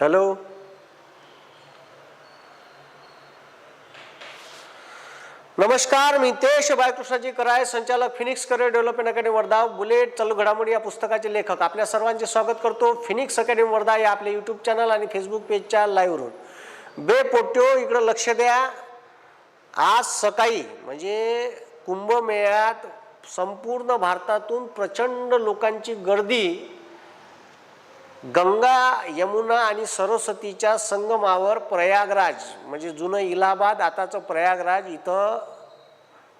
Hello? नमस्कार मी तेश बाळकृष्णाजी कराय संचालक Phoenix career development academy Wardha bullet चालू घडामोडी या पुस्तकाचे लेखक. आपल्या सर्वांचे स्वागत करतो फिनिक्स अकॅडमी वर्धा या आपल्या यूट्यूब चॅनल आणि फेसबुक पेजच्या लाईव्हवरून बे पोट्यो इकडं लक्ष द्या. आज सकाळी म्हणजे कुंभमेळ्यात संपूर्ण भारतातून प्रचंड लोकांची गर्दी गंगा यमुना आणि सरस्वतीच्या संगमावर प्रयागराज म्हणजे जुनं इलाहाबाद आताचं प्रयागराज इथं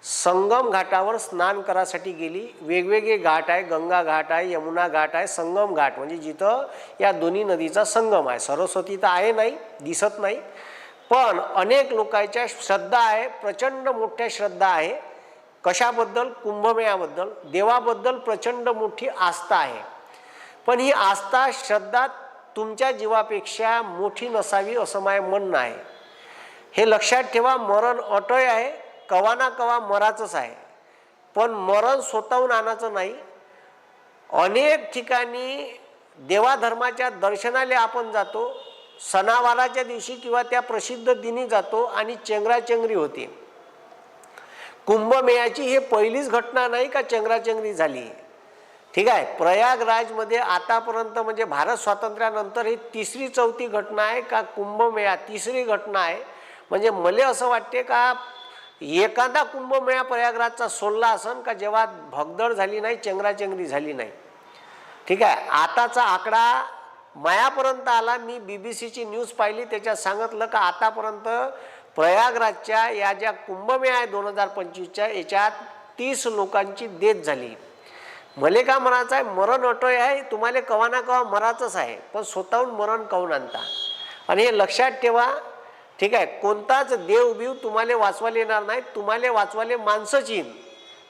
संगम घाटावर स्नान करासाठी गेली. वेगवेगळे घाट आहे गंगा घाट आहे यमुना घाट आहे संगम घाट म्हणजे जिथं या दोन्ही नदीचा संगम आहे. सरस्वती तर आहे नाही दिसत नाही पण अनेक लोकांच्या श्रद्धा आहे प्रचंड मोठ्या श्रद्धा आहे. कशाबद्दल? कुंभमेळ्याबद्दल. देवाबद्दल प्रचंड मोठी आस्था आहे. पण ही आस्था श्रद्धा तुमच्या जीवापेक्षा मोठी नसावी असं माझं म्हणणं आहे. हे लक्षात ठेवा मरण अटय आहे कवा ना कवा मराचंच आहे. पण मरण स्वतःहून आणायचं नाही. अनेक ठिकाणी देवाधर्माच्या दर्शनाला आपण जातो सणावाराच्या दिवशी किंवा त्या प्रसिद्ध दिनी जातो आणि चेंगराचेंगरी होते. कुंभमेळ्याची हे पहिलीच घटना नाही का चेंगराचेंगरी झाली? ठीक आहे. प्रयागराजमध्ये आतापर्यंत म्हणजे भारत स्वातंत्र्यानंतर ही तिसरी चौथी घटना आहे का कुंभमेळा? तिसरी घटना आहे. म्हणजे मला असं वाटते का एखादा कुंभमेळा प्रयागराजचा सोडला असन का जेव्हा भगदड झाली नाही चेंगराचेंगरी झाली नाही. ठीक आहे. आताचा आकडा मायापर्यंत आला. मी बी बी सीची न्यूज पाहिली. त्याच्यात सांगितलं का आतापर्यंत प्रयागराजच्या या ज्या कुंभमेळा आहे दोन हजार पंचवीसच्या याच्यात तीस लोकांची डेथ झाली. मले का म्हणायचं आहे मरण अटोय आहे तुम्हाला कवा ना कवा मराचंच आहे पण स्वतःहून मरण काऊन आणता? आणि हे लक्षात ठेवा ठीक आहे कोणताच देव बिव तुम्हाला वाचवायला येणार नाही तुम्हाला वाचवायला माणसंच येईन.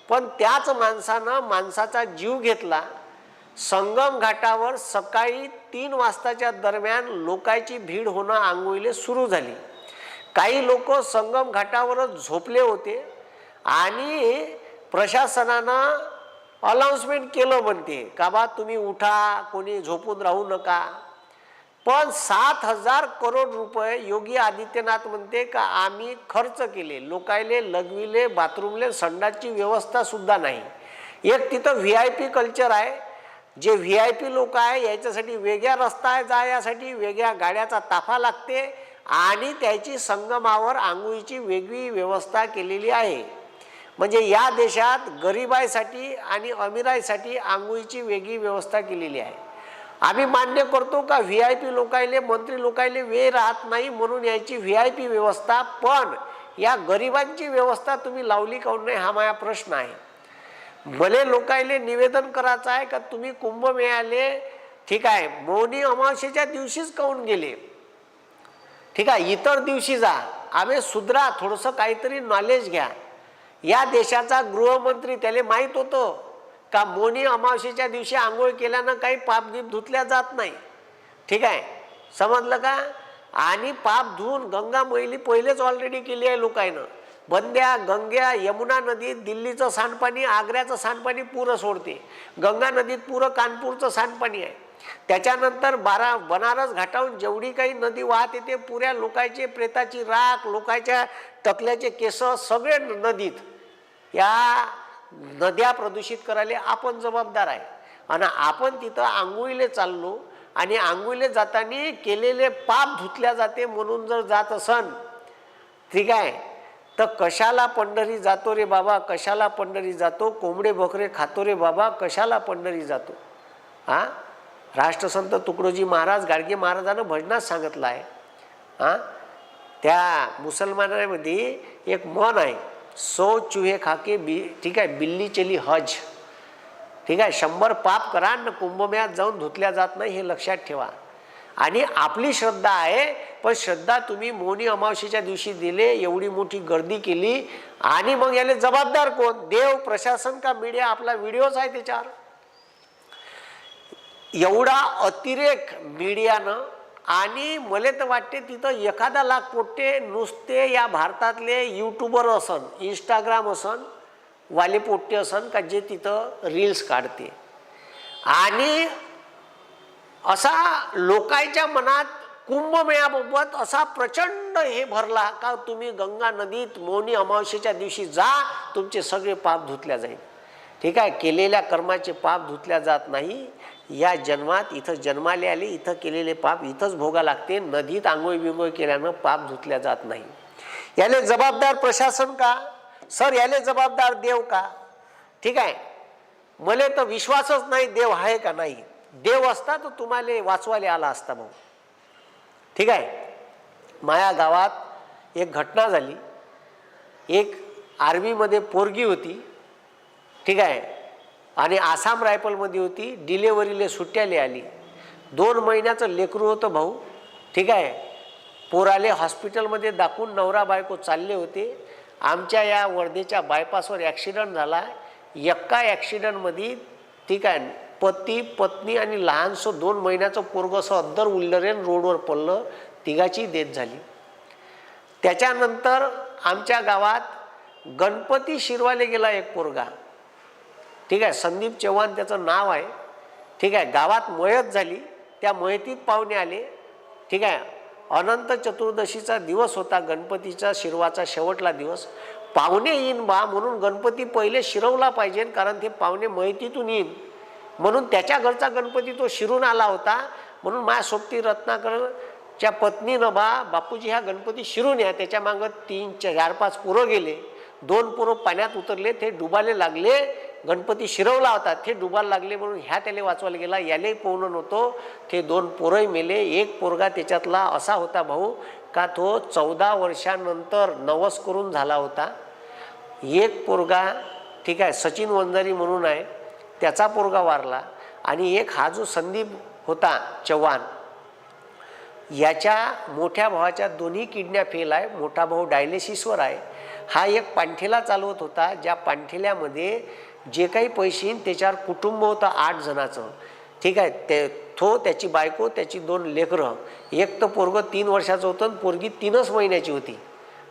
पण त्याच माणसानं माणसाचा जीव घेतला संगम घाटावर सकाळी तीन वाजताच्या दरम्यान लोकांची भीड होणं आंघोळीले सुरू झाली. काही लोक संगम घाटावरच झोपले होते आणि प्रशासनानं अनाऊन्समेंट केलं म्हणते. का बा तुम्ही उठा कोणी झोपून राहू नका. पण सात हजार करोड रुपये योगी आदित्यनाथ म्हणते का आम्ही खर्च केले. लोकायले लघवीले बाथरूमले संडासची व्यवस्था सुद्धा नाही. एक तिथं व्ही आय पी कल्चर आहे. जे व्ही आय पी लोक आहे याच्यासाठी वेगळा रस्ता आहे जाण्यासाठी वेगळ्या गाड्याचा ताफा लागते आणि त्याची संगमावर आंघोळीची वेगळी व्यवस्था केलेली आहे. म्हणजे या देशात गरिबाईसाठी आणि अमिराईसाठी आंघोळीची वेगळी व्यवस्था केलेली आहे. आम्ही मान्य करतो का व्ही आय पी लोकायले मंत्री लोकायले वेळ राहत नाही म्हणून याची व्ही आय पी व्यवस्था पण या गरिबांची व्यवस्था तुम्ही लावली काऊन नाही हा माझा प्रश्न आहे. भले लोकायले निवेदन करायचं आहे का तुम्ही कुंभमेळाले ठीक आहे मौनी अमावस्येच्या दिवशीच काऊन गेले? ठीक आहे इतर दिवशी जा. आम्ही सुधरा थोडंसं काहीतरी नॉलेज घ्या. या देशाचा गृहमंत्री त्याला माहीत होतं का मोनी अमावस्येच्या दिवशी आंघोळ केल्यानं काही पापगीप धुतल्या जात नाही. ठीक आहे? समजलं का? आणि पाप धुवून गंगा मैली पहिलेच ऑलरेडी केली आहे लोकांनं बंद्या गंग्या यमुना नदीत दिल्लीचं सांडपाणी आग्र्याचं सांडपाणी पुरं सोडते. गंगा नदीत पुरं कानपूरचं सांडपाणी आहे. त्याच्यानंतर बारा बनारस घाटाहून जेवढी काही नदी वाहत येते पुऱ्या लोकांचे प्रेताची राख लोकांच्या टकल्याचे केस सगळे नदीत. या नद्या प्रदूषित करायला आपण जबाबदार आहे. आणि आपण तिथं आंघोळीले चाललो आणि आंघोळीले जाताना केलेले पाप धुतल्या जाते म्हणून जर जात असन ठीक आहे तर कशाला पंढरी जातो रे बाबा कशाला पंढरी जातो? कोंबडे बकरे खातो रे बाबा कशाला पंढरी जातो? हां? राष्ट्रसंत तुकडोजी महाराज गाडगे महाराजानं भजनात सांगितलं आहे हां? त्या मुसलमानामध्ये एक मन आहे. सो चुहे खाके बी ठीक आहे बिल्ली चली हज. ठीक आहे शंभर पाप करा न कुंभमेळ्यात जाऊन धुतल्या जात नाही हे लक्षात ठेवा. आणि आपली श्रद्धा आहे पण श्रद्धा तुम्ही मोनी अमावशेच्या दिवशी दिले एवढी मोठी गर्दी केली आणि मग याला जबाबदार कोण? देव प्रशासन का मीडिया? आपला व्हिडिओच आहे त्याच्यावर. एवढा अतिरेक मीडियानं आणि मला तर वाटते तिथं एखादा लाख पोट्टे नुसते या भारतातले यूट्यूबर असन इंस्टाग्राम असन वाले पोट्टे असन का जे तिथं रील्स काढते. आणि असा लोकांच्या मनात कुंभमेळ्याबाबत असा प्रचंड हे भरला का तुम्ही गंगा नदीत मौनी अमावस्येच्या दिवशी जा तुमचे सगळे पाप धुतल्या जाईल. ठीक आहे केलेल्या कर्माचे पाप धुतल्या जात नाही. या जन्मात इथं जन्माले आले इथं केलेले पाप इथंच भोगा लागते. नदीत आंघोळ बिंगोळ केल्यानं पाप धुतल्या जात नाही. याले जबाबदार प्रशासन का? सर याले जबाबदार देव का? ठीक आहे. मले तर विश्वासच नाही देव आहे का नाही? देव असता तर तुम्हाला वाचवायला आला असता भाऊ. ठीक आहे. माया गावात एक घटना झाली. एक आर्मीमध्ये पोरगी होती. ठीक आहे. आणि आसाम रायफलमध्ये होती डिलेवरीले सुट्ट्याले आली. दोन महिन्याचं लेकरू होतं भाऊ. ठीक आहे. पोराले हॉस्पिटलमध्ये दाखवून नवरा बायको चालले होते. आमच्या या वर्धेच्या बायपासवर ॲक्सिडंट झाला. एका ॲक्सिडंटमध्ये ठीक आहे पती पत्नी आणि लहानसं दोन महिन्याचं पोरग असं अद्दर उल्लरेन रोडवर पडलं. तिघाची देत झाली. त्याच्यानंतर आमच्या गावात गणपती शिरवाले गेला एक पोरगा. ठीक आहे संदीप चव्हाण त्याचं नाव आहे. ठीक आहे गावात मयत झाली त्या मयतीत पाहुणे आले. ठीक आहे अनंत चतुर्दशीचा दिवस होता गणपतीचा शिरवाचा शेवटला दिवस. पाहुणे येईन बा म्हणून गणपती पहिले शिरवला पाहिजे कारण ते पाहुणे मयतीतून येईन. म्हणून त्याच्या घरचा गणपती तो शिरून आला होता. म्हणून माझ्या सोबती रत्नाकरच्या पत्नीनं बा बापूजी हा गणपती शिरून या. त्याच्या मागं तीन चार पाच पुरं गेले. दोन पुरं पाण्यात उतरले ते डुबाले लागले. गणपती शिरवला होता. ते डुबायला लागले म्हणून ह्या त्याला वाचवायला गेला. यालाही पोहणं नव्हतो. ते दोन पोरंही मेले. एक पोरगा त्याच्यातला असा होता भाऊ का तो चौदा वर्षानंतर नवस करून झाला होता. एक पोरगा ठीक आहे सचिन वंजारी म्हणून आहे. त्याचा पोरगा वारला आणि एक हा जो संदीप होता चव्हाण याच्या मोठ्या भावाच्या दोन्ही किडन्या फेल आहे. मोठा भाऊ डायलिसिसवर आहे. हा एक पांठेला चालवत होता. ज्या पांठेल्यामध्ये जे काही पैसे येईन त्याच्यावर कुटुंब होतं आठ जणाचं. ठीक आहे? ते तो त्याची बायको त्याची दोन लेकरं. एक तर पोरगं तीन वर्षाचं होतं आणि पोरगी तीनच महिन्याची होती.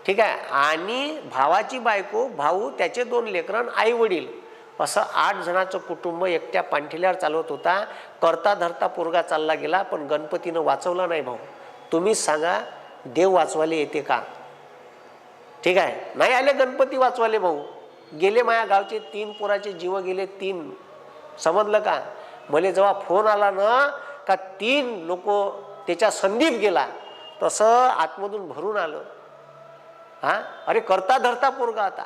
ठीक आहे? आणि भावाची बायको भाऊ त्याचे दोन लेकरं आई वडील असं आठ जणाचं कुटुंब एकट्या पांठिल्यावर चालवत होता. करता धरता पोरगा चालला गेला पण गणपतीनं वाचवला नाही भाऊ. तुम्हीच सांगा देव वाचवायला येते का? ठीक आहे? नाही आले गणपती वाचवाले भाऊ. गेले माया गावचे तीन पोराचे जीव गेले तीन. समजलं का? मला जेव्हा फोन आला ना का तीन लोक त्याच्या संदीप गेला तसं आतमधून भरून आलं. हां? अरे करता धरता पोरगा आता.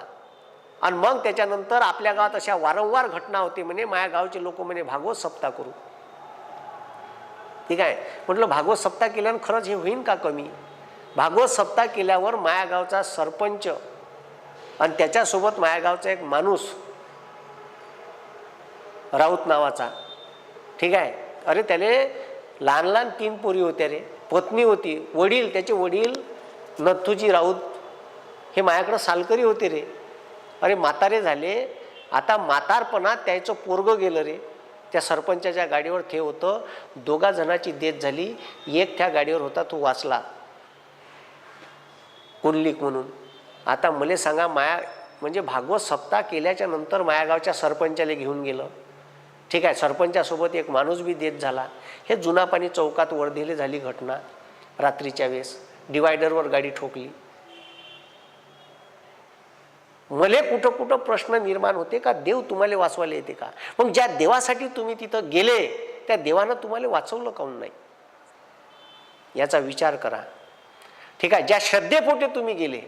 आणि मग त्याच्यानंतर आपल्या गावात अशा वारंवार घटना होते म्हणे माझ्या गावचे लोक म्हणे भागवत सप्ताह करू. ठीक आहे? म्हटलं भागवत सप्ताह केल्यानं खरंच हे होईन का कमी? भागवत सप्ताह केल्यावर माया गावचा सरपंच आणि त्याच्यासोबत मायागावचा एक माणूस राऊत नावाचा. ठीक आहे? अरे त्याले लहान लहान तीन पोरी होत्या रे. पत्नी होती वडील त्याचे वडील नथुजी राऊत हे माझ्याकडं सालकरी होते रे. अरे म्हातारे झाले. आता म्हातारपणात त्याचं पोरगं गेलं रे. त्या सरपंचाच्या गाडीवर ते होतं. दोघा जणाची झाली. एक त्या गाडीवर होता तो वाचला. कुंडलिक म्हणून. आता मला सांगा माया म्हणजे भागवत सप्ताह केल्याच्यानंतर मायागावच्या सरपंचाला घेऊन गेलं. ठीक आहे सरपंचासोबत एक माणूस बी देत झाला. हे जुना पाणी चौकात वर्धेले झाली घटना. रात्रीच्या वेळेस डिवायडरवर गाडी ठोकली. मले कुठं कुठं प्रश्न निर्माण होते का? देव तुम्हाला वाचवायला येते का? मग ज्या देवासाठी तुम्ही तिथं गेले त्या देवानं तुम्हाला वाचवलं काऊन नाही? याचा विचार करा. ठीक आहे ज्या श्रद्धेपोटे तुम्ही गेले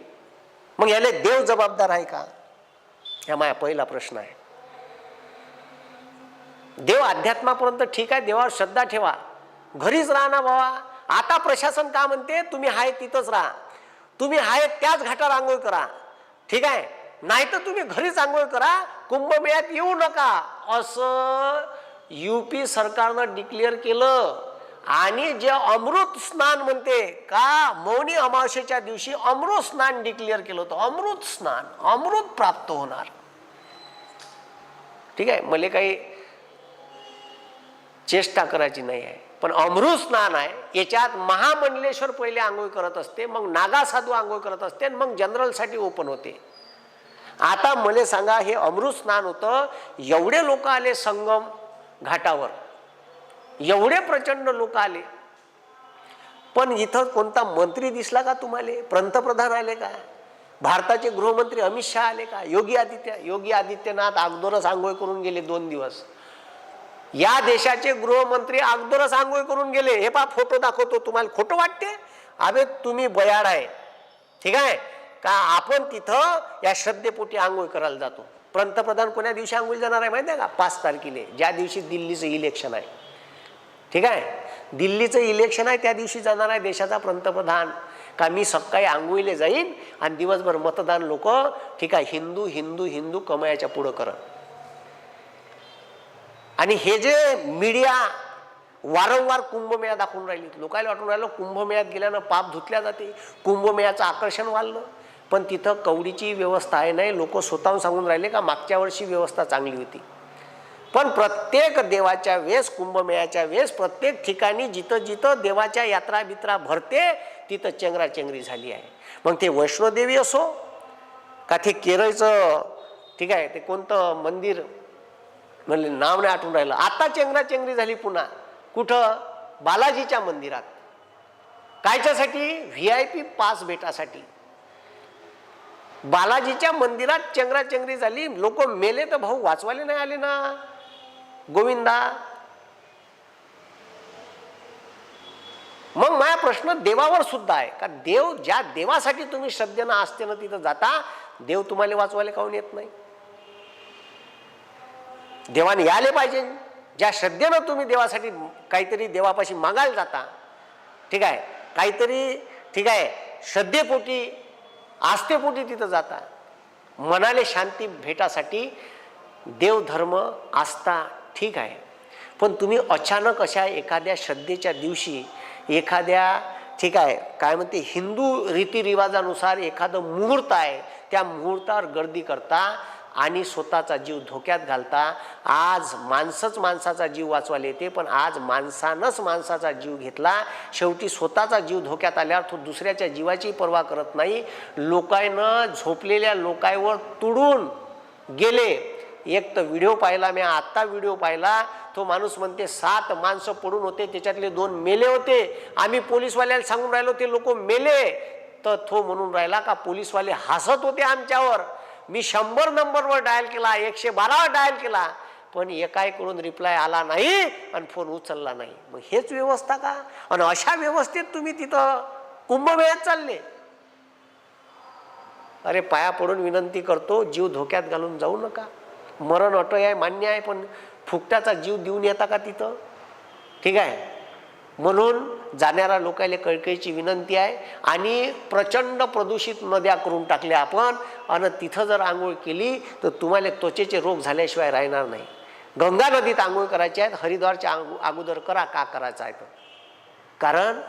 मग याला देव जबाबदार आहे का? हा माझा पहिला प्रश्न आहे. देव अध्यात्मापर्यंत ठीक आहे देवावर श्रद्धा ठेवा. घरीच राहा ना बाबा आता प्रशासन का म्हणते? तुम्ही आहे तिथंच राहा. तुम्ही आहे त्याच घाटावर आंघोळ करा. ठीक आहे? नाही तर तुम्ही घरीच आंघोळ करा. कुंभमेळ्यात येऊ नका. असं युपी सरकारनं डिक्लेअर केलं. आणि जे अमृत स्नान म्हणते का? मौनी अमावस्येच्या दिवशी अमृत स्नान डिक्लेअर केलं होतं. अमृत स्नान अमृत प्राप्त होणार. ठीक आहे? मला काही चेष्टा करायची नाही आहे. पण अमृत स्नान आहे. याच्यात महामंडलेश्वर पहिले आंघोळ करत असते मग नागा साधू आंघोळ करत असते आणि मग जनरलसाठी ओपन होते. आता मला सांगा हे अमृत स्नान होतं एवढे लोक आले संगम घाटावर. एवढे प्रचंड लोक आले. पण इथं कोणता मंत्री दिसला का तुम्हाला? पंतप्रधान आले का? भारताचे गृहमंत्री अमित शहा आले का? योगी आदित्य योगी आदित्यनाथ अगोदरच आंघोळ करून गेले दोन दिवस. या देशाचे गृहमंत्री अगोदरच आंघोळ करून गेले. हे पा फोटो दाखवतो तुम्हाला. खोटं वाटते? अबे तुम्ही बयाड आहे. ठीक आहे? का आपण तिथं या श्रद्धेपोटी आंघोळ करायला जातो? पंतप्रधान कोण्या दिवशी आंघोळ जाणार आहे माहिती आहे का? पाच तारखेला. ज्या दिवशी दिल्लीचं इलेक्शन आहे. ठीक आहे? दिल्लीचं इलेक्शन आहे त्या दिवशी जाणार आहे देशाचा पंतप्रधान. का मी सकाळी आंघोळीले जाईन आणि दिवसभर मतदान लोक ठीक आहे हिंदू हिंदू हिंदू कमायाच्या पुढं करत आणि हे जे मीडिया वारंवार कुंभमेळा दाखवून राहिली लोकायला वाटून राहिलं कुंभमेळ्यात गेल्यानं पाप धुतल्या जाते. कुंभमेळ्याचं आकर्षण वाढलं. पण तिथं कवडीची व्यवस्था आहे नाही लोक स्वतःहून सांगून राहिले का मागच्या वर्षी व्यवस्था चांगली होती. पण प्रत्येक देवाच्या वेळेस कुंभमेळ्याच्या वेळेस प्रत्येक ठिकाणी जिथं जिथं देवाच्या यात्रा बित्रा भरते तिथं चेंगराचेंगरी झाली आहे. मग ते वैष्णोदेवी असो का ते केरळचं ठीक आहे ते कोणतं मंदिर म्हणले नाव नाही आठवून राहिलं. आता चेंगराचेंगरी झाली पुन्हा. कुठं? बालाजीच्या मंदिरात. कायच्यासाठी? व्ही आय पी पास भेटासाठी. बालाजीच्या मंदिरात चेंगराचेंगरी झाली. लोक मेले तर भाऊ वाचवायला नाही आले ना. गोविंदा. मग माझा प्रश्न देवावर सुद्धा आहे. का देव ज्या देवासाठी तुम्ही श्रद्धेनं आस्थेनं तिथं जाता देव तुम्हाला वाचवायला काऊन येत नाही? देवाने यायला पाहिजे. ज्या श्रद्धेनं तुम्ही देवासाठी काहीतरी देवापाशी मागायला जाता ठीक आहे काहीतरी ठीक आहे श्रद्धेपोटी आस्थेपोटी तिथं जाता. मनाले शांती भेटासाठी देवधर्म आस्था ठीक आहे. पण तुम्ही अचानक अशा एखाद्या श्रद्धेच्या दिवशी एखाद्या ठीक आहे काय म्हणते हिंदू रीतिरिवाजानुसार एखादं मुहूर्त आहे त्या मुहूर्तावर गर्दी करता आणि स्वतःचा जीव धोक्यात घालता. आज माणसंच माणसाचा जीव वाचवायला येते पण आज माणसानंच माणसाचा जीव घेतला. शेवटी स्वतःचा जीव धोक्यात आल्यावर तो दुसऱ्याच्या जीवाची पर्वा करत नाही. लोकांनं झोपलेल्या लोकांवर तुडून गेले. एक तर व्हिडिओ पाहिला मी आत्ता व्हिडिओ पाहिला. तो माणूस म्हणते सात माणसं पडून होते त्याच्यातले दोन मेले होते. आम्ही पोलीसवाल्याला सांगून राहिलो ते लोक मेले. तर तो म्हणून राहिला का पोलीसवाले हसत होते आमच्यावर. मी शंभर नंबरवर डायल केला एकशे बारावर डायल केला. पण एकाकडून रिप्लाय आला नाही आणि फोन उचलला नाही. मग हेच व्यवस्था का? आणि अशा व्यवस्थेत तुम्ही तिथं कुंभमेळ्यात चालले. अरे पाया पडून विनंती करतो जीव धोक्यात घालून जाऊ नका. मरण अटय आहे मान्य आहे पण फुकट्याचा जीव देऊन येता का तिथं? ठीक आहे. म्हणून जाणाऱ्या लोकांना कळकळीची विनंती आहे आणि प्रचंड प्रदूषित नद्या करून टाकल्या आपण आणि तिथं जर आंघोळ केली तर तुम्हाला त्वचेचे रोग झाल्याशिवाय राहणार नाही. गंगा नदीत आंघोळ करायची आहेत हरिद्वारच्या आंघो अगोदर करा का करायचं आहे तर. कारण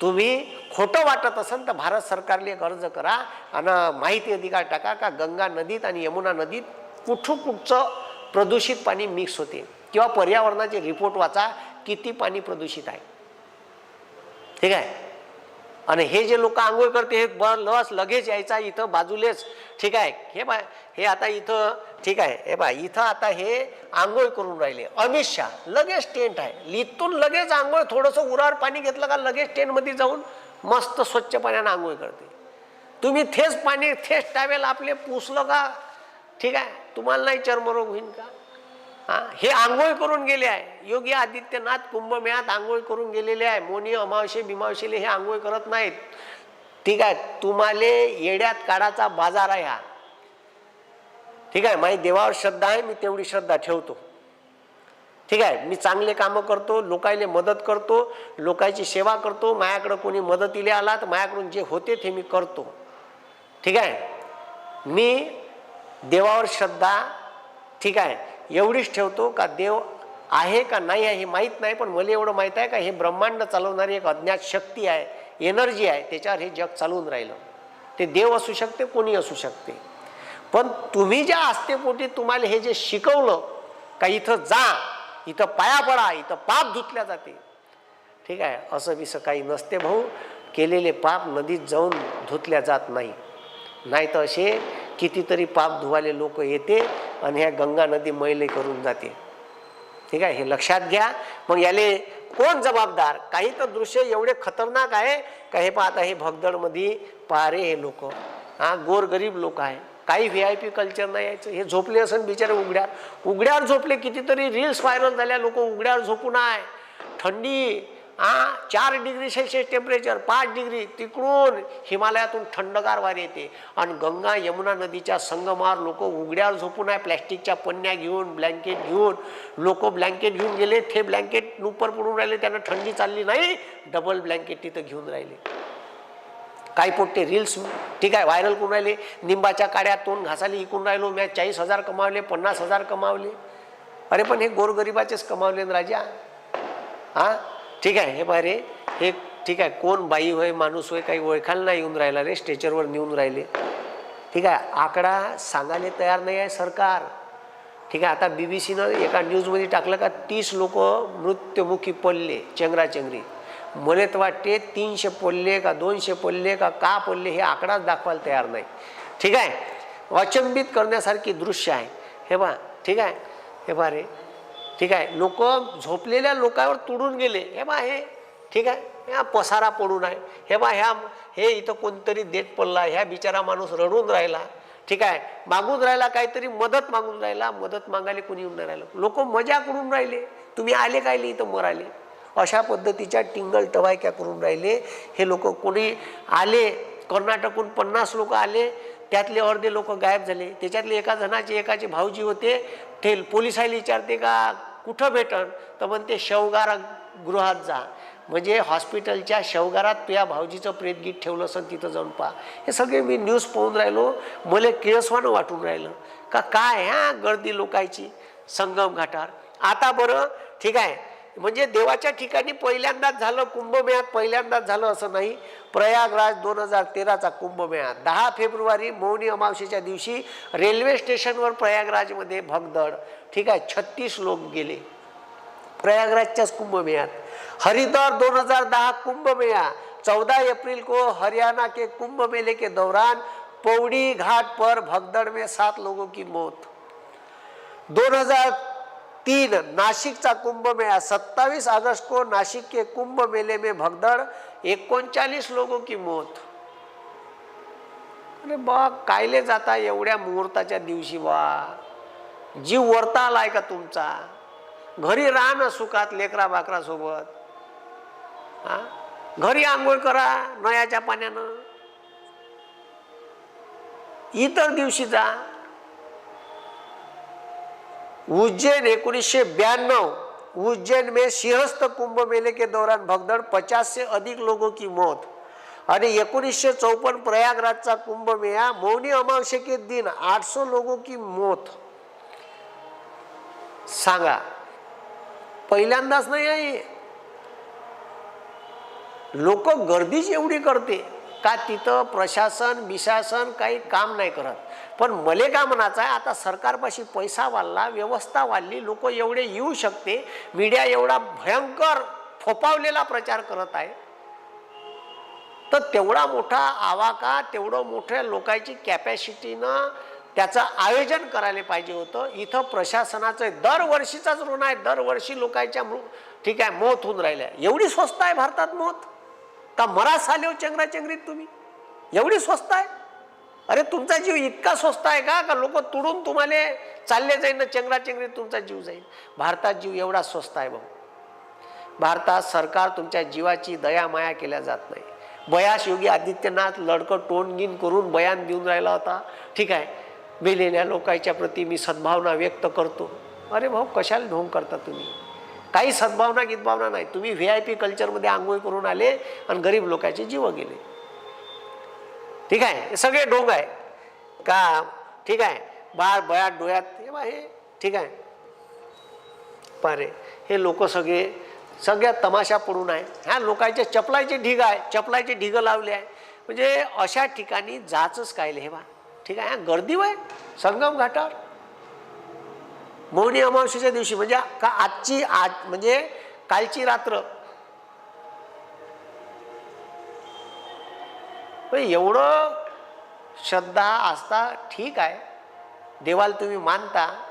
तुम्ही खोटं वाटत असाल तर भारत सरकारला एक अर्ज करा आणि माहिती अधिकार टाका का गंगा नदीत आणि यमुना नदीत कुठं कुठचं प्रदूषित पाणी मिक्स होते. किंवा पर्यावरणाचे रिपोर्ट वाचा किती पाणी प्रदूषित आहे. ठीक आहे? आणि हे जे लोक आंघोळ करते हे ब लस लगेच यायचा इथं बाजूलेच. ठीक आहे? हे बा हे आता इथं ठीक आहे? हे बा इथं आता हे आंघोळ करून राहिले. अमित शहा लगेच टेंट आहे. लिथून लगेच आंघोळ थोडंसं उरावर पाणी घेतलं का लगेच टेंटमध्ये जाऊन मस्त स्वच्छ पाण्यानं आंघोळ करते. तुम्ही थेच पाणी थेच टावेल आपले पुसलं का? ठीक आहे? तुम्हाला नाही चर्मरोग होईल का? हा? हे आंघोळ करून गेले आहे. योगी आदित्यनाथ कुंभमेळ्यात आंघोळ करून गेलेले आहे. मोनी अमावशे बिमावशेले हे आंघोळ करत नाहीत. ठीक आहे तुम्हाला येड्यात काढाचा बाजार आहे हा. ठीक आहे माझी देवावर श्रद्धा आहे मी तेवढी श्रद्धा ठेवतो. ठीक आहे मी चांगले कामं करतो लोकायले मदत करतो लोकांची सेवा करतो माझ्याकडं कोणी मदतीला आला तर माझ्याकडून जे होते ते मी करतो. ठीक आहे मी देवावर श्रद्धा ठीक आहे एवढीच ठेवतो का देव आहे का नाही आहे हे माहीत नाही पण मला एवढं माहीत आहे का हे ब्रह्मांड चालवणारी एक अज्ञात शक्ती आहे एनर्जी आहे त्याच्यावर हे जग चालवून राहिलं. ते देव असू शकते कोणी असू शकते. पण तुम्ही ज्या आस्थेपोटी तुम्हाला हे जे शिकवलं का इथं जा इथं पाया पडा इथं पाप धुतल्या जाते. ठीक आहे असं बिसं काही नसते भाऊ केलेले पाप नदीत जाऊन धुतल्या जात नाही. नाही तर असे कितीतरी पाप धुवाले लोक येते आणि ह्या गंगा नदी मैले करून जाते. ठीक आहे? हे लक्षात घ्या. मग याले कोण जबाबदार? काही तर दृश्य एवढे खतरनाक आहे का हे पाहता हे भगदडमध्ये पारे हे लोक. हा गोरगरीब लोक आहे. काही व्ही आय पी कल्चर नाही यायचं. हे झोपले असेल बिचारे उघड्यावर उघड्यावर झोपले कितीतरी रील्स व्हायरल झाल्या लोक उघड्यावर झोपून आहे. थंडी हा चार डिग्री सेल्सिअस टेम्परेचर पाच डिग्री तिकडून हिमालयातून थंडगार वारे येते. आणि गंगा यमुना नदीच्या संगमावर लोक उघड्यावर झोपून आहे प्लॅस्टिकच्या पन्न्या घेऊन ब्लँकेट घेऊन. लोक ब्लँकेट घेऊन गेले ते ब्लँकेट नुपर पडून राहिले त्यांना थंडी चालली नाही डबल ब्लँकेट तिथं घेऊन राहिले. काही पोट्टे रील्स ठीक आहे व्हायरल करून राहिले. निंबाच्या काड्या तोंड घासाली इकून राहिलो मी चाळीस हजार कमावले पन्नास हजार कमावले. अरे पण हे गोरगरिबाचेच कमावले ना राजा. हा? ठीक आहे हे पाय रे. हे ठीक आहे कोण बाई होय माणूस होय काही ओळखायला नाही येऊन राहिला रे स्टेचरवर नेऊन राहिले. ठीक आहे आकडा सांगायला तयार नाही आहे सरकार. ठीक आहे आता बी बी सीनं एका न्यूजमध्ये टाकलं का तीस लोक मृत्युमुखी पडले चेंगराचेंगरी. मला तर वाटते तीनशे पडले का दोनशे पडले का का पडले हे आकडाच दाखवायला तयार नाही. ठीक आहे अचंबित करण्यासारखी दृश्य आहे. हे बा ठीक आहे हे बा रे. ठीक आहे? लोक झोपलेल्या लोकांवर तुडून गेले. हे बा हे ठीक आहे? ह्या पसारा पडून आहे. हे बा ह्या हे इथं कोणतरी देत पडला. ह्या बिचारा माणूस रडून राहिला. ठीक आहे? मागून राहिला काहीतरी मदत मागून राहिला. मदत मागायला कोणी येऊन नाही राहिलं. लोक मजा करून राहिले. तुम्ही आले काय इथं? मराले अशा पद्धतीच्या टिंगल टवायक्या करून राहिले. हे लोक कोणी आले कर्नाटकहून पन्नास लोक आले. त्यातले अर्धे लोक गायब झाले. त्याच्यातले एका जणाचे एकाचे भाऊजी होते. ते पोलिसाला विचारते का कुठं भेटन? तर म्हणते शवगारा गृहात जा. म्हणजे हॉस्पिटलच्या शवगारात तुया भाऊजीचं प्रेतगीत ठेवलं असेल तिथं जाऊन पहा. हे सगळे मी न्यूज पाहून राहिलो. मला केळसवानं वाटून राहिलं. का काय ह्या गर्दी लोकायची? संगम घाटार. आता बरं ठीक आहे. म्हणजे देवाच्या ठिकाणी पहिल्यांदाच झालं कुंभमेळ्यात पहिल्यांदाच झालं असं नाही. प्रयागराज दोन हजार तेराचा कुंभमेळा. दहा फेब्रुवारी मौनी अमावस्येच्या दिवशी रेल्वे स्टेशनवर प्रयागराजमध्ये भगदड. ठीक आहे छत्तीस लोक गेले. प्रयागराजच्याच कुंभमेळ्यात. हरिद्वार दोन हजार दहा कुंभमेळा. चौदह अप्रैल को हरियाणा के कुंभ मेले के दौरान पौड़ी घाट पर भगदड़ में सात लोगों की मौत. 2003 तीन नाशिकचा कुंभमेळा सत्तावीस अगस्त को नासिक के कुंभ मेले में भगदड़ एकोणचाळीस लोगों की मौत. अरे बा कायले जाता एवढ्या मुहूर्ताच्या दिवशी बा? जीव वरता आलाय का तुमचा? घरी राहा ना सुखात लेकरा बाकरासोबत हा? घरी आंघोळ करा नयाच्या पाण्यानं. इतर दिवशी जा. उज्जैन एकोणीसशे ब्याण्णव उज्जैन में सिंहस्थ कुंभ मेले के दौरान भगदड़ पचास से अधिक लोगों की मौत आणि एकोणीसशे चौपन्न प्रयागराजचा कुंभ मेळा. मौनी अमावस्ये के दिन आठ लोगों की मौत. सांगा पहिल्यांदाच नाही आहे? लोक गर्दीच एवढी करते का तिथं प्रशासन बिशासन काही काम नाही करत. पण मले का म्हणायचं आहे आता सरकारपाशी पैसा वाढला व्यवस्था वाढली लोक एवढे येऊ शकते मीडिया एवढा भयंकर फोपावलेला प्रचार करत आहे. तर तेवढा मोठा आवाका तेवढं मोठ्या लोकांची कॅपॅसिटीनं त्याचं आयोजन करायला पाहिजे होतं. इथं प्रशासनाचं दरवर्षीचाच ऋण आहे दरवर्षी लोकांच्या मृ ठीक आहे मौत होऊन राहिल्या. एवढी स्वस्त आहे भारतात मौत. का मरा साले हो चंगराचंगरीत तुम्ही. एवढी स्वस्त आहे? अरे तुमचा जीव इतका स्वस्त आहे का? का लोक तुडून तुम्हाला चालले जाईल ना चंगराचंगरीत तुमचा जीव जाईल भारतात जीव एवढा स्वस्त आहे भाऊ. भारतात सरकार तुमच्या जीवाची दया माया केल्या जात नाही. बयास योगी आदित्यनाथ लडकं टोनगिन करून बयान देऊन राहिला होता. ठीक आहे. मेलेल्या लोकांच्या प्रती मी सद्भावना व्यक्त करतो. अरे भाऊ कशाला ढोंग करता तुम्ही? काही सद्भावना गीतभावना नाही. तुम्ही व्ही आय पी कल्चरमध्ये आंघोळ करून आले आणि गरीब लोकांचे जीव गेले. ठीक आहे? हे सगळे ढोंग आहे. का? ठीक आहे? बाळ बयात डोळ्यात हे बा हे ठीक आहे. पारे हे लोक सगळे सगळ्या तमाशा पडून आहे. ह्या लोकांचे चपलाचे ढिग आहे. चपलाचे ढिग लावले आहे. म्हणजे अशा ठिकाणी जाचच काय हे बा. ठीक आहे? गर्दी वय. संगम घाटावर. मौनी अमावस्येच्या दिवशी म्हणजे का आजची आज म्हणजे कालची रात्र. एवढं श्रद्धा आस्था ठीक आहे. देवाला तुम्ही मानता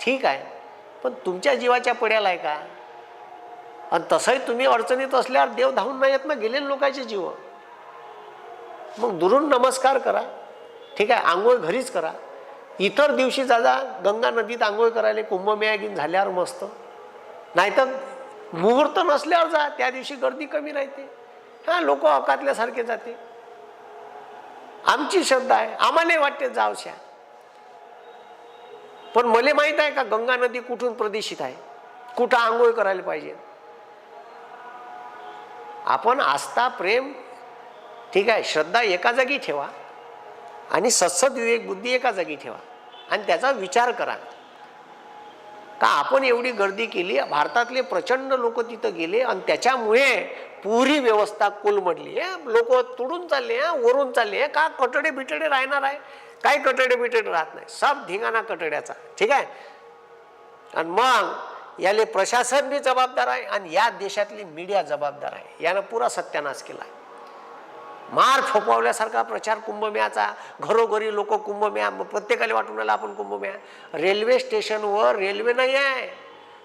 ठीक आहे. पण तुमच्या जीवाच्या पड्याला आहे का? आणि तसंही तुम्ही अडचणीत असल्यावर देव धावून नाही येत ना गेलेले लोकांचे जीव. मग दुरून नमस्कार करा. ठीक आहे आंघोळ घरीच करा. इतर दिवशी जाजा गंगा नदीत आंघोळ करायला कुंभमेळा घेऊन झाल्यावर मस्त. नाहीतर मुहूर्त नसल्यावर जा त्या दिवशी गर्दी कमी राहते. हां लोक अकातल्यासारखे जाते. आमची श्रद्धा आहे आम्हालाही वाटते जावश्या. पण मला माहीत आहे का गंगा नदी कुठून प्रदूषित आहे? कुठं आंघोळ करायला पाहिजे? आपण आस्था प्रेम ठीक आहे श्रद्धा एका जागी ठेवा. आणि सत्सद विवेक बुद्धी एका जागी ठेवा. आणि त्याचा विचार करा. का आपण एवढी गर्दी केली भारतातले प्रचंड लोक तिथं गेले आणि त्याच्यामुळे पुरी व्यवस्था कोलमडली. लोक तुडून चालले वरून चालले. का कटडे बिटडे राहणार आहे? काही कटडे बिटडे राहत नाही? सब धिंगाणा कटड्याचा. ठीक आहे? आणि मग याले प्रशासन बी जबाबदार आहे आणि या देशातली मीडिया जबाबदार आहे. यानं पुरा सत्यानाश केला. आहे मार फोपावल्यासारखा प्रचार कुंभमेळाचा घरोघरी लोक कुंभमेळा मग प्रत्येकाला वाटून राहिला आपण कुंभमेळा रेल्वे स्टेशनवर रेल्वे नाही आहे.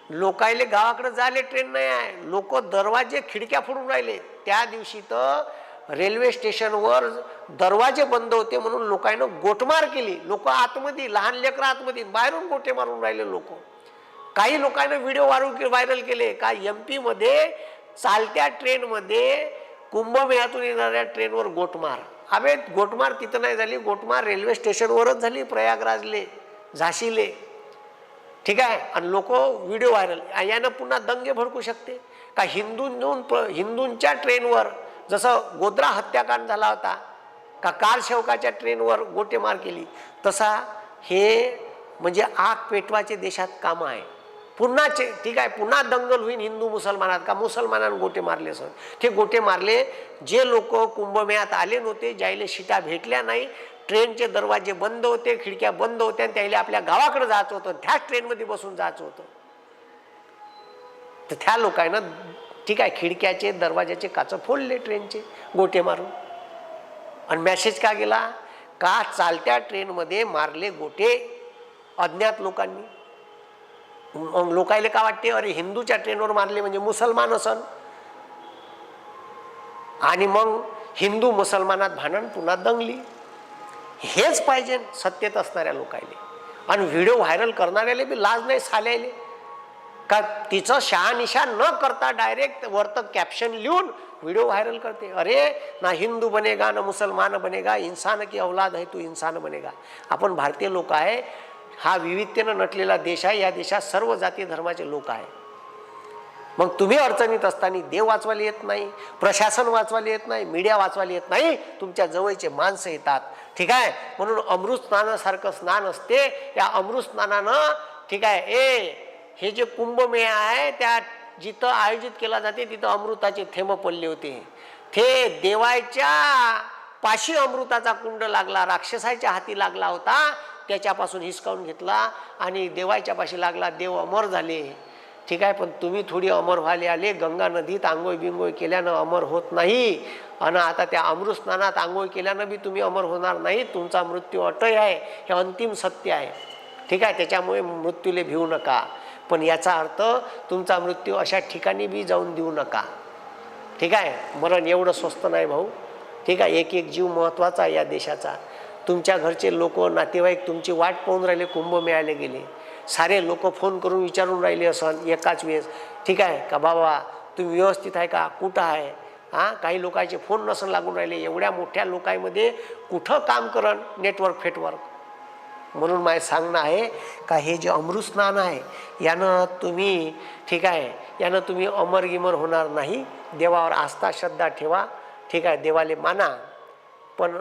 लोकायले गावाकडे जायले ट्रेन नाही आहे. लोक दरवाजे खिडक्या फोडून राहिले. त्या दिवशी तर रेल्वे स्टेशनवर दरवाजे बंद होते म्हणून लोकांनं गोटमार केली. लोक आतमध्ये लहान लेकरं आतमध्ये बाहेरून गोटे मारून राहिले लोक. काही लोकांना व्हिडिओ वारू व्हायरल केले. का एम पीमध्ये चालत्या ट्रेनमध्ये कुंभमेळ्यातून येणाऱ्या ट्रेनवर गोटमार. अबे गोटमार तिथं नाही झाली. गोटमार रेल्वे स्टेशनवरच झाली प्रयागराजले झाशीले. ठीक आहे? आणि लोक व्हिडिओ व्हायरल. यानं पुन्हा दंगे भडकू शकते. का हिंदूंजून प्र हिंदूंच्या ट्रेनवर जसं गोद्रा हत्याकांड झाला होता का कारसेवकाच्या ट्रेनवर गोटेमार केली तसा हे म्हणजे आग पेटवाचे देशात कामं आहे पुन्हा चे ठीक आहे पुन्हा दंगल होईल हिंदू मुसलमानात. का मुसलमानानं गोटे मारले सर? ते गोटे मारले जे लोक कुंभमेळ्यात आले नव्हते ज्यायले शिटा भेटल्या नाही ट्रेनचे दरवाजे बंद होते खिडक्या बंद होत्या आणि त्याला आपल्या गावाकडे जायचं होतं त्याच ट्रेनमध्ये बसून जायचं होतं. तर त्या लोकांना ठीक आहे खिडक्याचे दरवाजाचे काच फोडले ट्रेनचे गोटे मारून. आणि मॅसेज का गेला? का चालत्या ट्रेनमध्ये मारले गोटे अज्ञात लोकांनी? मग लोकायले का वाटते? अरे हिंदूच्या ट्रेनवर मारले म्हणजे मुसलमान असन. आणि मग हिंदू मुसलमानात भांडण पुन्हा दंगली. हेच पाहिजे सत्तेत असणाऱ्या लोकायले. आणि व्हिडिओ व्हायरल करणाऱ्याले बी लाज नाही साल्याले. का तिचं शहानिशा न करता डायरेक्ट वरतं कॅप्शन लिहून व्हिडिओ व्हायरल करते. अरे ना हिंदू बनेगा ना मुसलमान बनेगा इंसान की औलाद आहे तू इंसान बनेगा. आपण भारतीय लोक आहे हा विविधतेनं नटलेला देश आहे. या देशात सर्व जाती धर्माचे लोक आहे मग तुम्ही अडचणीत असताना देव वाचवायला येत नाही प्रशासन वाचवायला येत नाही मीडिया वाचवायला येत नाही तुमच्या जवळचे माणसं येतात. ठीक आहे? म्हणून अमृत स्नानासारखं स्नान असते. या अमृत स्नानानं ठीक आहे ए हे जे कुंभमेळा आहे त्या जिथं आयोजित केला जाते तिथं अमृताचे थेंब पडले होते. ते देवाच्या पाशी अमृताचा कुंड लागला राक्षसाच्या हाती लागला होता. त्याच्यापासून हिसकावून घेतला आणि देवाच्या पाशी लागला देव अमर झाले. ठीक आहे पण तुम्ही थोडी अमर व्हायला आले. गंगा नदीत आंघोळ बिंगोळ केल्यानं अमर होत नाही. आणि आता त्या अमृत स्नानात आंघोळ केल्यानं बी तुम्ही अमर होणार नाही. तुमचा मृत्यू अटय आहे. हे अंतिम सत्य आहे. ठीक आहे त्याच्यामुळे मृत्यूले भिवू नका. पण याचा अर्थ तुमचा मृत्यू अशा ठिकाणी बी जाऊन देऊ नका. ठीक आहे मरण एवढं स्वस्त नाही भाऊ. ठीक आहे एक एक जीव महत्त्वाचा आहे या देशाचा. तुमच्या घरचे लोक नातेवाईक तुमची वाट पाहून राहिले कुंभ मिळाले गेले. सारे लोक फोन करून विचारून राहिले असन एकाच वेळेस. ठीक आहे का बाबा तुम्ही व्यवस्थित आहे का? कुठं आहे? हां? काही लोकांचे फोन नसन लागून राहिले. एवढ्या मोठ्या लोकांमध्ये कुठं काम करण नेटवर्क फेटवर्क म्हणून माझे सांगणं आहे का हे जे अमृत स्नान आहे यानं तुम्ही ठीक आहे यानं तुम्ही अमर गिमर होणार नाही. देवावर आस्था श्रद्धा ठेवा. ठीक आहे देवाले माना. पण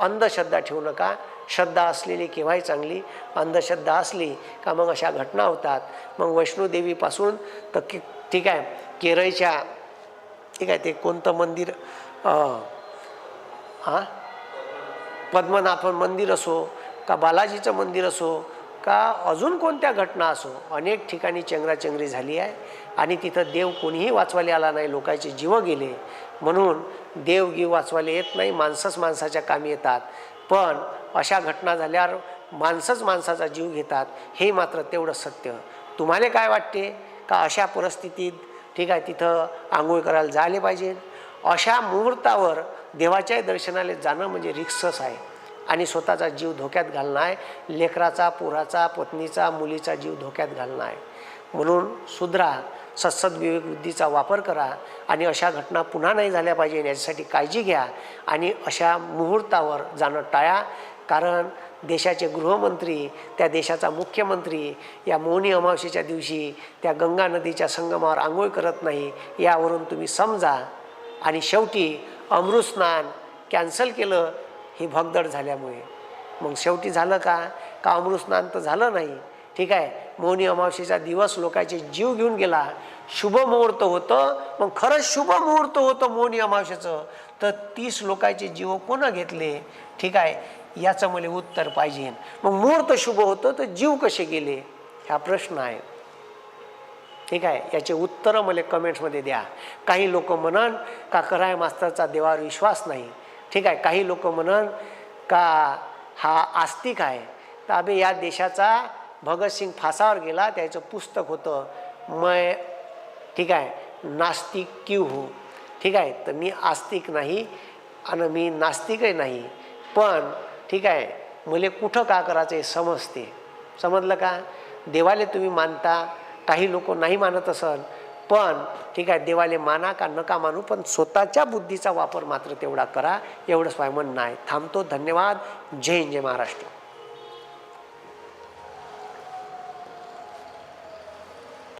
अंधश्रद्धा ठेवू नका. श्रद्धा असलेली केव्हाही चांगली. अंधश्रद्धा असली का मग अशा घटना होतात. मग वैष्णोदेवीपासून तर की ठीक आहे केरळच्या ठीक आहे ते कोणतं मंदिर हां? पद्मनाथन मंदिर असो का बालाजीचं मंदिर असो का अजून कोणत्या घटना असो अनेक ठिकाणी चेंगराचेंगरी झाली आहे. आणि तिथं देव कोणीही वाचवायला आला नाही लोकांचे जीव गेले. म्हणून देव वाचवायला येत नाही माणसंच माणसाच्या कामी येतात. पण अशा घटना झाल्यावर माणसंच माणसाचा जीव घेतात हे मात्र तेवढं सत्य. तुम्हाला काय वाटते? का अशा परिस्थितीत ठीक आहे तिथं आंघोळ करायला जायला पाहिजे? अशा मुहूर्तावर देवाच्याही दर्शनाला जाणं म्हणजे रिक्सच आहे. आणि स्वतःचा जीव धोक्यात घालणं आहे. लेकराचा पोराचा पत्नीचा मुलीचा जीव धोक्यात घालणं आहे. म्हणून सुधरा सत्सद बुद्धीचा वापर करा आणि अशा घटना पुन्हा नाही झाल्या पाहिजे याच्यासाठी काळजी घ्या आणि अशा मुहूर्तावर जाणं टाळा. कारण देशाचे गृहमंत्री त्या देशाचा मुख्यमंत्री या मौनी अमावस्येच्या दिवशी त्या गंगा नदीच्या संगमावर आंघोळ करत नाही यावरून तुम्ही समजा. आणि शेवटी अमृतस्नान कॅन्सल केलं हे भगदड झाल्यामुळे. मग शेवटी झालं का? का अमृतस्नान तर झालं नाही? ठीक आहे. मौनी अमावस्येचा दिवस लोकांचे जीव घेऊन गेला. शुभ मुहूर्त होतं मग खरंच शुभ मुहूर्त होतं मौनी अमावशेचं तर तीस लोकांचे जीव कोणं घेतले? ठीक आहे याचं मला उत्तर पाहिजे. मग मुहूर्त शुभ होतं तर जीव कसे गेले? हा प्रश्न आहे. ठीक आहे याचे उत्तरं मला कमेंट्समध्ये द्या. काही लोक म्हणन का कराय मास्तरचा देवावर विश्वास नाही? ठीक आहे काही लोक म्हणन का हा आस्तिक आहे? तर अबे या देशाचा भगतसिंग फासावर गेला त्याचं पुस्तक होतं मय ठीक आहे नास्तिक क्यू हो? ठीक आहे तर मी आस्तिक नाही आणि मी नास्तिकही नाही पण ठीक आहे मला कुठं का करायचं हे समजते. समजलं का? देवाले तुम्ही मानता काही लोक नाही मानत असल पण ठीक आहे देवाले माना का नका मानू पण स्वतःच्या बुद्धीचा वापर मात्र तेवढा करा एवढंच माझं म्हणणं आहे थांबतो धन्यवाद. जय हिंद जय महाराष्ट्र.